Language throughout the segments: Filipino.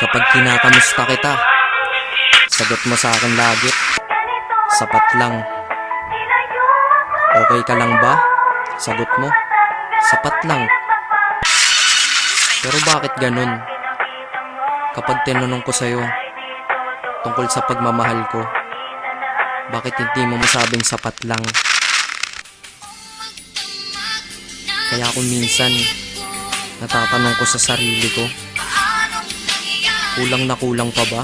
Kapag kinakamusta kita, sagot mo sa akin lagi, sapat lang. Okay ka lang ba? Sagot mo, sapat lang. Pero bakit ganun? Kapag tinanong ko sa'yo, tungkol sa pagmamahal ko, bakit hindi mo masabing sapat lang? Kaya kung minsan, natatanong ko sa sarili ko, kulang na kulang pa ba?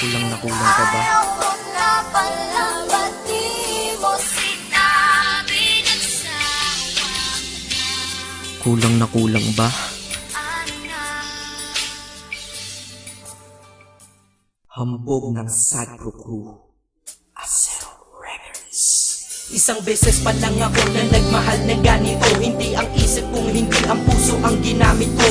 Kulang na kulang pa ba? Kulang na kulang ba? Hambog ng Sadro Crew. Acero Records. Isang beses pa lang ako na nagmahal ng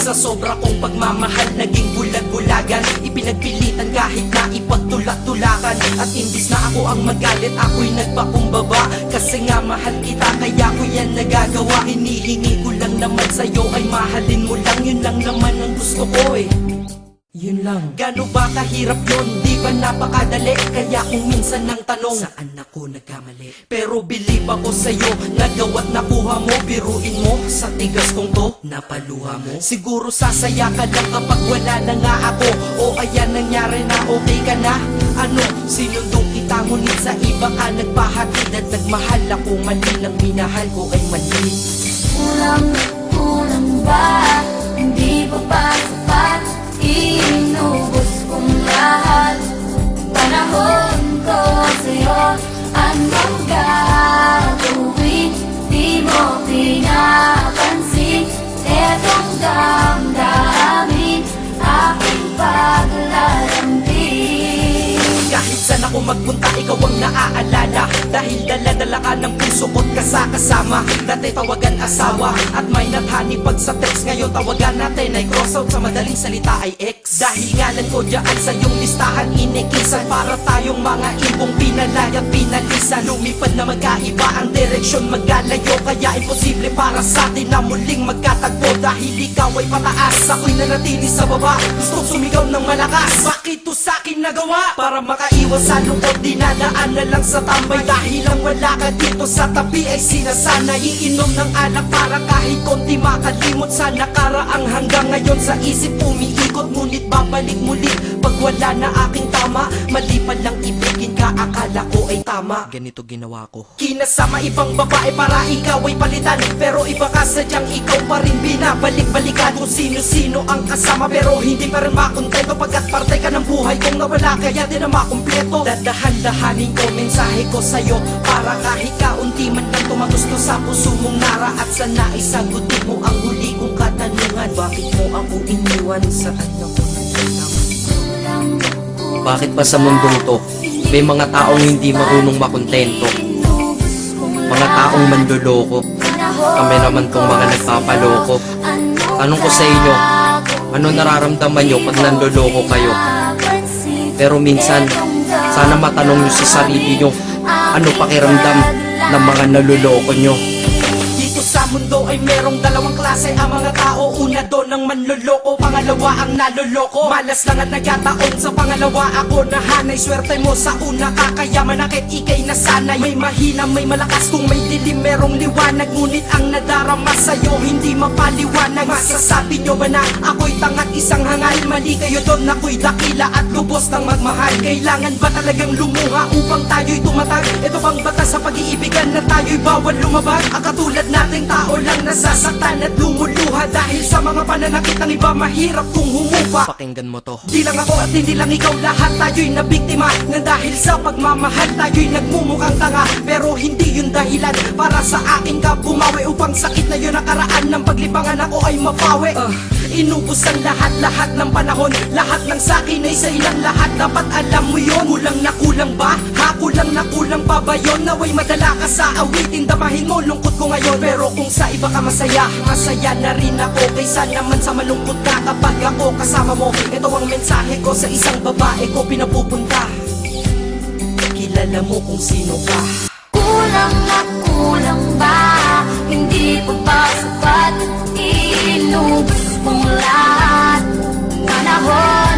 Sa sobra kong pagmamahal. Naging bulag-bulagan Ipinagpilitan kahit na ipagtulak-tulakan At imbis na ako ang magalit ako'y nagpakumbaba Kasi nga mahal kita kaya ko yan nagagawa. Hinihingi ko lang naman sa'yo ay mahalin mo lang. Yun lang naman ang gusto ko eh yun lang Gano ba kahirap yun? Di ba napakadali? Kaya kung minsan nang tanong Saan ako nagkamali? Pero believe ako sa'yo Nagawa't nakuha mo Biruin mo Sa tigas kong to Napaluha mo Siguro sasaya ka lang kapag wala na nga ako O ayan nangyari na okay ka na Ano? Sinundong kita ngunit sa iba ka nagpahatid At nagmahal ako mali Nang minahal ko ay mali Kulang, kulang ba? Hindi pa ba? Inubos kong lahat. Panahon ko sa'yo Anong gagawin? Di mo pinapansin Etong damdamin Aking paglalambing Kahit saan ako magpunta, ikaw ang naaalala. Dahil dala-dala ka ng puso ko't kasakasama. Dati tawagan asawa At may nathani pag sa text. Ngayon tawagan natin ay cross out Sa madaling salita ay ex. Dahil ngalan ko dyan sa iyong listahan Inikisan para tayong mga ibong pinalay at pinalisan. Lumipad na magkaiba ang direksyon Magkalayo kaya imposible para sa atin Na muling magkatagpo. Dahil ikaw ay pataas Ako'y nanatili sa baba. Gusto sumigaw ng malakas. Bakit to sa akin nagawa? Para makaiwas sa lungkot Dinadaan na lang sa tambay. Dahil ang wala ka dito sa tabi Ay sinasanay Iinom ng alak para kahit konti makalimot Sa nakaraang hanggang ngayon sa isip umiikot Ngunit babalik muli. Pag wala na aking tama Mali pa lang ibigin ka Akala ko ay tama. Ganito ginawa ko. Kinasama ibang babae para ikaw ay palitan Pero iba ka sadyang ikaw pa rin. Binabalik-balikan Kung sino-sino ang kasama pero hindi pa rin makontento Pagkat parte ka ng buhay kong nawala kaya di na makumpleto Dadahan-dahanin ko mensahe ko sa'yo Para kahit kaunti man lang tumagusto sa puso mong nara At sana isagutin mo ang huli kong katanungan. Bakit mo ako iniwan ako nagtanong Kulang, kulang Bakit ba sa mundong to, may mga taong hindi marunong makontento? Mga taong manloloko. Kami naman tong mga nagpapaloko. Tanong ko sa inyo, ano nararamdaman nyo pag nanloloko kayo? Pero minsan, sana matanong nyo sa sarili nyo, ano pakiramdam ng mga naluloko nyo? Dito sa mundo ay merong dalawang klase. Ang mga tao Una doon ang manloloko, pangalawa ang naloloko Malas lang at nagkataon sa pangalawa. Ako nahanay Swerte mo sa una. Kakayaman akit ikay nasanay May mahina, may malakas. Kung may dilim merong liwanag. Ngunit ang nadarama sa'yo hindi mapaliwanag. Masasabi nyo ba na ako'y tangat isang hangal? Mali kayo doon ako'y dakila at lubos ng magmahal. Kailangan ba talagang lumuha upang tayo'y tumatag? Ito bang batas sa pag-iibigan na tayo'y bawal lumabag? Ang katulad nating tao lang nasasaktan at lumuluha Dahil sa mga pananakit ng iba mahirap kung humupa. Pakinggan mo to. Di lang ako at hindi lang ikaw lahat tayo'y nabiktima. Na dahil sa pagmamahal tayo'y nagmumukhang tanga. Pero hindi yun dahilan para sa akin ka bumawi Upang sakit na yun nakaraan ng paglibangan ako ay mapawi. Ah, Inubos ang lahat-lahat ng panahon. Lahat ng sakin ay sa ilang lahat. Dapat alam mo yun. Kulang na kulang ba? Ha? Kulang na kulang pa ba yun? Naway madala ka sa awitin Damahin mo. Lungkot ko ngayon. Pero kung sa iba ka masaya Masaya na rin ako. Kaysa naman sa malungkot ka Kapag ako kasama mo. Ito ang mensahe ko sa isang babae ko. Pinapupunta. Kilala mo kung sino ka. Kulang na kulang ba? Hindi pa wrong.